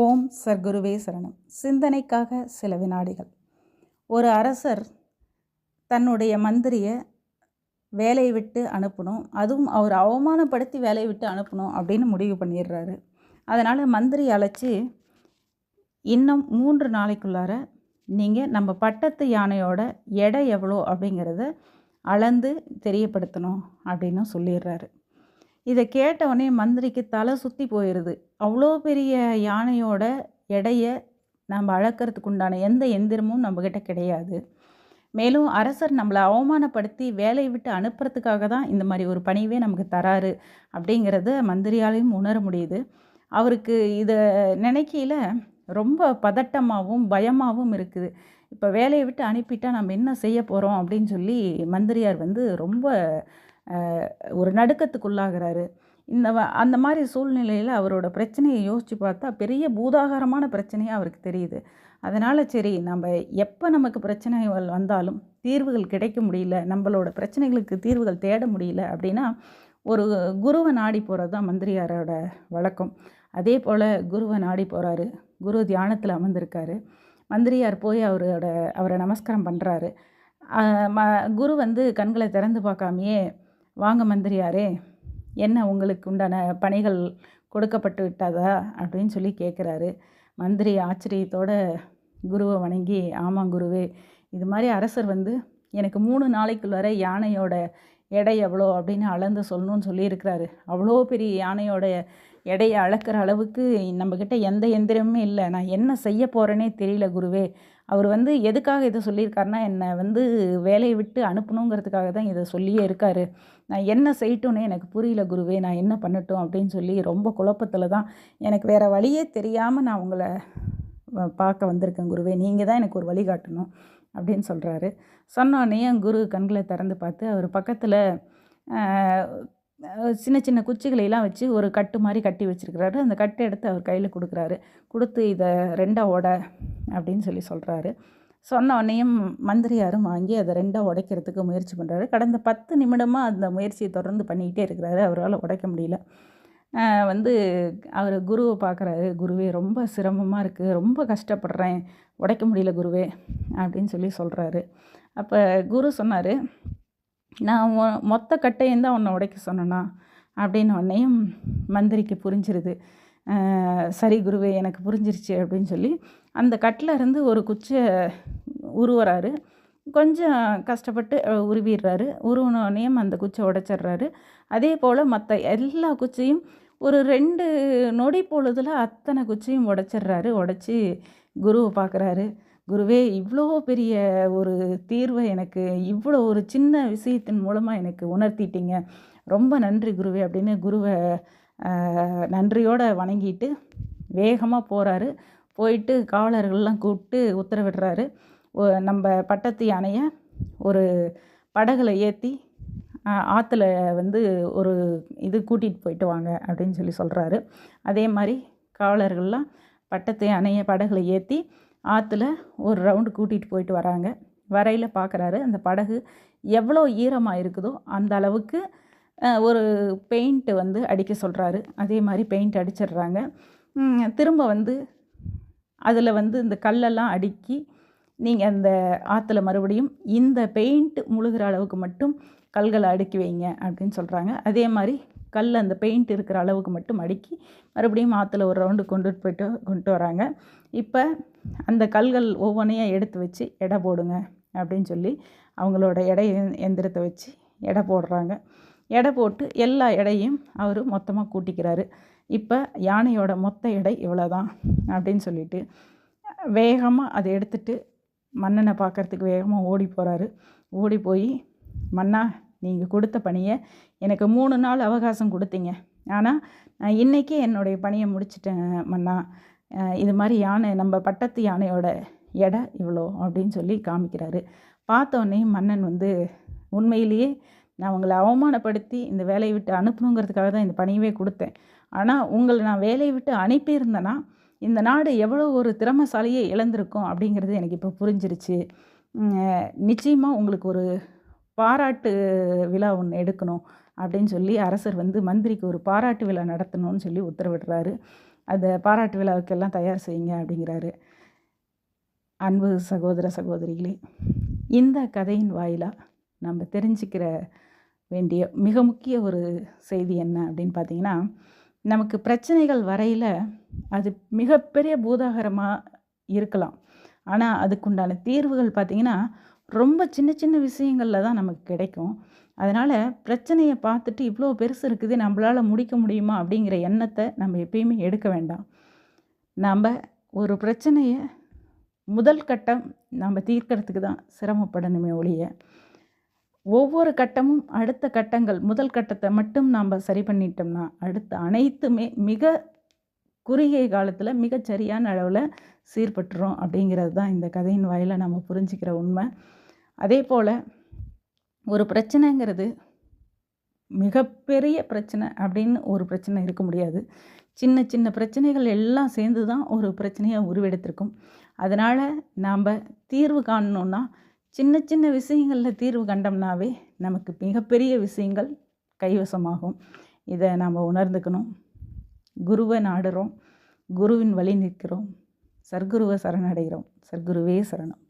ஓம் சர்க்குருவே சரணம். சிந்தனைக்காக சில வினாடிகள். ஒரு அரசர் தன்னுடைய மந்திரியை வேலையை விட்டு அனுப்பணும். அதுவும் அவர் அவமானப்படுத்தி வேலையை விட்டு அனுப்பணும் அப்படின்னு முடிவு பண்ணிடுறாரு. அதனால் மந்திரி அழைச்சி இன்னும் மூன்று நாளைக்குள்ளார நீங்கள் நம்ம பட்டத்து யானையோட எடை எவ்வளோ? அப்படிங்கிறத அளந்து தெரியப்படுத்தணும் அப்படின்னு சொல்லிடுறாரு. இதை கேட்ட மந்திரிக்கு தலை சுற்றி போயிடுது அவ்வளோ பெரிய யானையோட எடையை நம்ம அளக்கிறதுக்கு உண்டான எந்த எந்திரமும் நம்மக்கிட்ட கிடையாது. மேலும் அரசர் நம்மளை அவமானப்படுத்தி வேலையை விட்டு அனுப்புறதுக்காக தான் இந்த மாதிரி ஒரு பணிவே நமக்கு தராரு அப்படிங்கிறத மந்திரியாலையும் உணர முடியுது. அவருக்கு இதை நினைக்கையில் ரொம்ப பதட்டமாகவும் பயமாகவும் இருக்குது. இப்போ வேலையை விட்டு அனுப்பிட்டா நம்ம என்ன செய்ய போகிறோம் அப்படின்னு சொல்லி மந்திரியார் வந்து ரொம்ப ஒரு நடுக்கத்துக்குள்ளாகிறாரு. இந்த அந்த மாதிரி சூழ்நிலையில் அவரோட பிரச்சனையை யோசித்து பார்த்தா பெரிய பூதாகாரமான பிரச்சனையாக அவருக்கு தெரியுது. அதனால் சரி நம்ம எப்போ நமக்கு பிரச்சனைகள் வந்தாலும் தீர்வுகள் கிடைக்க முடியல நம்மளோட பிரச்சனைகளுக்கு தீர்வுகள் தேட முடியல அப்படின்னா ஒரு குருவை நாடி போகிறது தான் மந்திரியாரோட வழக்கம். அதே போல் குருவை நாடி போகிறாரு குரு தியானத்தில் அமர்ந்திருக்காரு. மந்திரியார் போய் அவரோட அவரை நமஸ்காரம் பண்ணுறாரு ம குரு வந்து கண்களை திறந்து பார்க்காமையே வாங்க மந்திரியாரே என்ன உங்களுக்கு உண்டான பணிகள் கொடுக்கப்பட்டு விட்டதா? அப்படின்னு சொல்லி கேட்குறாரு. மந்திரி ஆச்சரியத்தோட குருவை வணங்கி ஆமாம் குருவே இது மாதிரி அரசர் வந்து எனக்கு மூணு நாளைக்குள்ளார யானையோட எடை எவ்வளோ அப்படின்னு அளந்து சொல்லணும்னு சொல்லியிருக்கிறாரு. அவ்வளோ பெரிய யானையோட எடையை அளக்கிற அளவுக்கு நம்மக்கிட்ட எந்த எந்திரமுமே இல்லை. நான் என்ன செய்ய போகிறேனே தெரியல குருவே. அவர் வந்து எதுக்காக இதை சொல்லியிருக்காருன்னா என்னை வந்து வேலையை விட்டு அனுப்பணுங்கிறதுக்காக தான் இதை சொல்லியே இருக்காரு. நான் என்ன செய்யட்டும்னே எனக்கு புரியல குருவே. நான் என்ன பண்ணட்டும் அப்படின்னு சொல்லி ரொம்ப குழப்பத்தில் தான் எனக்கு வேறு வழியே தெரியாமல் நான் உங்களை பார்க்க வந்திருக்கேன் குருவே. நீங்கள் தான் எனக்கு ஒரு வழிகாட்டணும் அப்படின்னு சொல்கிறாரு சொன்னோடனே குரு கண்களை திறந்து பார்த்து அவர் பக்கத்தில் சின்ன சின்ன குச்சிகளையெல்லாம் வச்சு ஒரு கட்டு மாதிரி கட்டி வச்சிருக்கிறாரு. அந்த கட்டை எடுத்து அவர் கையில் கொடுக்குறாரு. கொடுத்து இதை ரெண்டாக உட அப்படின்னு சொல்லி சொல்கிறாரு சொன்ன உடனேயும் மந்திரியாரும் வாங்கி அதை ரெண்டாக உடைக்கிறதுக்கு முயற்சி பண்ணுறாரு கடந்த பத்து நிமிடமாக அந்த முயற்சியை தொடர்ந்து பண்ணிக்கிட்டே இருக்கிறாரு. அவரால் உடைக்க முடியல. வந்து அவர் குருவை பார்க்குறாரு. குருவே ரொம்ப சிரமமாக இருக்குது ரொம்ப கஷ்டப்படுறேன். உடைக்க முடியல குருவே அப்படின்னு சொல்லி சொல்கிறாரு அப்போ குரு சொன்னார் நான் மொத்த கட்டையும் தான் உன்னை உடைக்க சொன்னேன்னா அப்படின்னு உடனேயும் மந்திரிக்கு புரிஞ்சிருது. சரி குருவே எனக்கு புரிஞ்சிருச்சு அப்படின்னு சொல்லி அந்த கட்டில் இருந்து ஒரு குச்சை உருவுறாரு. கொஞ்சம் கஷ்டப்பட்டு உருவிடுறாரு. உருவினோடனையும் அந்த குச்சை உடைச்சிட்றாரு. அதே போல் மற்ற எல்லா குச்சியும் ஒரு ரெண்டு நொடி பொழுதில் அத்தனை குச்சியும் உடைச்சிட்றாரு. உடைச்சி குருவை பார்க்குறாரு. குருவே இவ்வளோ பெரிய ஒரு தீர்வை எனக்கு இவ்வளோ ஒரு சின்ன விஷயத்தின் மூலமாக எனக்கு உணர்த்திட்டீங்க. ரொம்ப நன்றி குருவே அப்படின்னு குருவை நன்றியோடு நன்றியோட வணங்கிட்டு வேகமாக போகிறாரு போயிட்டு காவலர்கள்லாம் கூப்பிட்டு உத்தரவிடுறாரு. நம்ம பட்டத்து யானையை ஒரு படகுல ஏற்றி ஆற்றுல வந்து ஒரு இது கூட்டிகிட்டு போயிட்டு வாங்க அப்படின்னு சொல்லி சொல்கிறாரு அதே மாதிரி காவலர்கள்லாம் பட்டத்து அணைய படகுல ஏற்றி ஆற்றுல ஒரு ரவுண்டு கூட்டிகிட்டு போயிட்டு வராங்க. வரையில் பார்க்குறாரு அந்த படகு எவ்வளோ ஈரமாக இருக்குதோ அந்த அளவுக்கு ஒரு பெயிண்ட்டு வந்து அடிக்க சொல்கிறாரு அதே மாதிரி பெயிண்ட் அடிச்சிடுறாங்க. திரும்ப வந்து அதில் வந்து இந்த கல்லெல்லாம் அடுக்கி நீங்கள் அந்த ஆற்றுல மறுபடியும் இந்த பெயிண்ட் முழுகிற அளவுக்கு மட்டும் கல்களை அடுக்கி வைங்க அப்படின்னு சொல்கிறாங்க அதே மாதிரி கல் அந்த பெயிண்ட் இருக்கிற அளவுக்கு மட்டும் அடுக்கி மறுபடியும் ஆற்றுல ஒரு ரவுண்டு கொண்டுட்டு போயிட்டு கொண்டு வராங்க. இப்போ அந்த கல்கள் ஒவ்வொன்றையும் எடுத்து வச்சு எடை போடுங்க அப்படின்னு சொல்லி அவங்களோட எடை எந்திரத்தை வச்சு எடை போடுறாங்க. எடை போட்டு எல்லா எடையும் அவர் மொத்தமாக கூட்டிக்கிறாரு. இப்போ யானையோட மொத்த எடை இவ்வளோதான் அப்படின்னு சொல்லிட்டு வேகமாக அதை எடுத்துட்டு மன்னனை பார்க்கறதுக்கு வேகமாக ஓடி போகிறாரு ஓடி போய் மன்னா நீங்கள் கொடுத்த பணியை எனக்கு மூணு நாள் அவகாசம் கொடுத்தீங்க. ஆனால் நான் இன்றைக்கே என்னுடைய பணியை முடிச்சிட்டேன் மன்னா. இது மாதிரி யானை நம்ம பட்டத்து யானையோட எடை இவ்வளோ அப்படின்னு சொல்லி காமிக்கிறாரு. பார்த்தோன்னே மன்னன் வந்து உண்மையிலேயே நான் உங்களை அவமானப்படுத்தி இந்த வேலையை விட்டு அனுப்பணுங்கிறதுக்காக தான் இந்த பணியவே கொடுத்தேன். ஆனால் உங்களை நான் வேலையை விட்டு அனுப்பியிருந்தேன்னா இந்த நாடு எவ்வளோ ஒரு திறமசாலியை இழந்திருக்கும் அப்படிங்கிறது எனக்கு இப்போ புரிஞ்சிருச்சு. நிச்சயமாக உங்களுக்கு ஒரு பாராட்டு விழா ஒன்று எடுக்கணும் அப்படின்னு சொல்லி அரசர் வந்து மந்திரிக்கு ஒரு பாராட்டு விழா நடத்தணும்னு சொல்லி உத்தரவிடுறாரு. அந்த பாராட்டு விழாவுக்கெல்லாம் தயார் செய்யுங்க அப்படிங்கிறாரு. அன்பு சகோதர சகோதரிகளே இந்த கதையின் வாயிலாக நம்ம தெரிஞ்சுக்கிற வேண்டிய மிக முக்கிய ஒரு செய்தி என்ன அப்படின்னு பார்த்தீங்கன்னா நமக்கு பிரச்சனைகள் வரையில் அது மிகப்பெரிய பூதாகரமாக இருக்கலாம். ஆனால் அதுக்குண்டான தீர்வுகள் பார்த்திங்கன்னா ரொம்ப சின்ன சின்ன விஷயங்களில் தான் நமக்கு கிடைக்கும். அதனால் பிரச்சனையை பார்த்துட்டு இவ்வளோ பெருசு இருக்குது நம்மளால் முடிக்க முடியுமா அப்படிங்கிற எண்ணத்தை நம்ம எப்பயுமே எடுக்க வேண்டாம். நம்ம ஒரு பிரச்சனையை முதல் கட்டம் நம்ம தீர்க்கறதுக்கு தான் சிரமப்படணுமே ஒழிய ஒவ்வொரு கட்டமும் அடுத்த கட்டங்கள் முதல் கட்டத்தை மட்டும் நாம் சரி பண்ணிட்டோம்னா அடுத்த அனைத்துமே மிக குறுகிய காலத்தில் மிகச் சரியான அளவில் சீர்பட்டுரும் அப்படிங்கிறது தான் இந்த கதையின் வாயில நம்ம புரிஞ்சுக்கிற உண்மை. அதே போல் ஒரு பிரச்சனைங்கிறது மிகப்பெரிய பிரச்சனை அப்படின்னு ஒரு பிரச்சனை இருக்க முடியாது. சின்ன சின்ன பிரச்சனைகள் எல்லாம் சேர்ந்து தான் ஒரு பிரச்சனையை உருவெடுத்திருக்கும். அதனால் நாம் தீர்வு காணணுன்னா சின்ன சின்ன விஷயங்களில் தீர்வு கண்டோம்னாவே நமக்கு மிகப்பெரிய விஷயங்கள் கைவசமாகும். இதை நாம் உணர்ந்துக்கணும். குருவை நாடுறோம். குருவின் வழி நிற்கிறோம். சர்க்குருவை சரணடைகிறோம். சர்க்குருவே சரணம்.